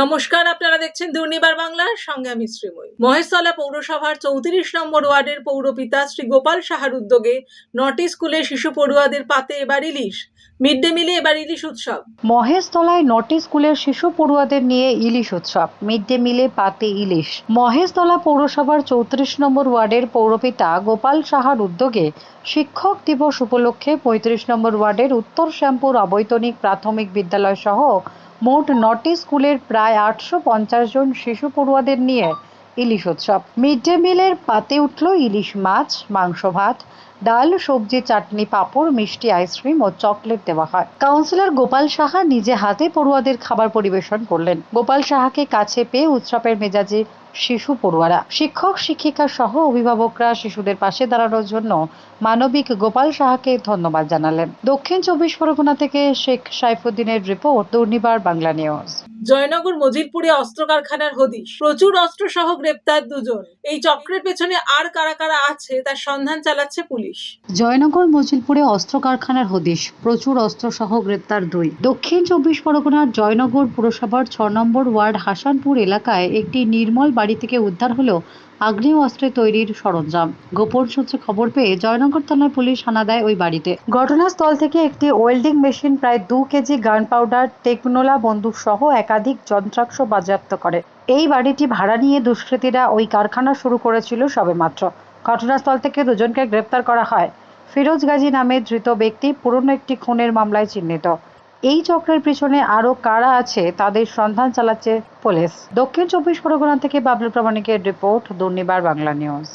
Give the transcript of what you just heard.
নমস্কার, আপনারা দেখছেন দুর্নিবার বাংলার সঙ্গে আমি শ্রীময়ী। মহেশতলা পৌরসভার চৌত্রিশ নম্বর ওয়ার্ডের পৌরপিতা শ্রী গোপাল সাহার উদ্যোগে নটি স্কুলে শিশু পড়ুয়াদের পাতে এবার ইলিশ। মিড ডে মিলে এবার ইলিশ উৎসব। মহেশতলায় নটি স্কুলের শিশু পড়ুয়াদের নিয়ে ইলিশ উৎসব। মিড ডে মিলে পাতে ইলিশ। মহেশতলা পৌরসভার চৌত্রিশ নম্বর ওয়ার্ডের পৌরপিতা গোপাল সাহার উদ্যোগে শিক্ষক দিবস উপলক্ষে পঁয়ত্রিশ নম্বর ওয়ার্ডের উত্তর শ্যামপুর অবৈতনিক প্রাথমিক বিদ্যালয় সহ মোট নটি স্কুলের প্রায় আটশো পঞ্চাশ জন শিশু পড়ুয়াদের নিয়ে ইলিশ উৎসব। মিড ডে মিলের পাতে উঠল ইলিশ মাছ, মাংস ভাত, ডাল, সবজি, চাটনি, পাঁপড়, মিষ্টি, আইসক্রিম ও চকলেট দেওয়া হয়। কাউন্সিলর গোপাল সাহা নিজে হাতে পড়ুয়াদের খাবার পরিবেশন করলেন। গোপাল সাহাকে কাছে পেয়ে উৎসবের মেজাজে শিশু পড়ুয়ারা। শিক্ষক, শিক্ষিকা সহ অভিভাবকরা শিশুদের পাশে দাঁড়ানোর জন্য মানবিক গোপাল সাহাকে ধন্যবাদ জানালেন। দক্ষিণ চব্বিশ পরগনা থেকে শেখ সাইফুদ্দিনের রিপোর্ট, দুর্নিবার, বাংলা নিউজ। জয়নগর মজিলপুরে অস্ত্র কারখানার হদিশ। প্রচুর অস্ত্র সহ গ্রেপ্তার দুজন। এই চক্রের পেছনে আর কারা কারা আছে, তার সন্ধান চালাচ্ছে পুলিশ। জয়নগর মজিলপুরে অস্ত্র কারখানার হদিশ। প্রচুর অস্ত্র সহ গ্রেপ্তার দুই। দক্ষিণ চব্বিশ পরগনার জয়নগর পুরসভার ছ নম্বর ওয়ার্ড হাসানপুর এলাকায় একটি নির্মল বাড়ি থেকে উদ্ধার হলো আগ্নেয় অস্ত্রে তৈরির সরঞ্জাম। গোপন সূত্রে খবর পেয়ে জয়নগর থানার পুলিশ হানা দেয় ওই বাড়িতে। ঘটনাস্থল থেকে একটি ওয়েল্ডিং মেশিন প্রায় দু কেজি গান পাউডার টেকনোলা বন্দুক সহ একাধিক যন্ত্রাংশ বাজেয়াপ্ত করে। এই বাড়িটি ভাড়া নিয়ে দুষ্কৃতীরা ওই কারখানা শুরু করেছিল সবেমাত্র। ঘটনাস্থল থেকে দুজনকে গ্রেপ্তার করা হয়। ফিরোজ গাজী নামে ধৃত ব্যক্তি পুরনো একটি খুনের মামলায় চিহ্নিত। এই চক্রের পিছনে আরও কারা আছে, তাদের সন্ধান চালাচ্ছে পুলিশ। দক্ষিণ চব্বিশ পরগনা থেকে বাবলু প্রামাণিকের রিপোর্ট, দুর্নিবার বাংলা নিউজ।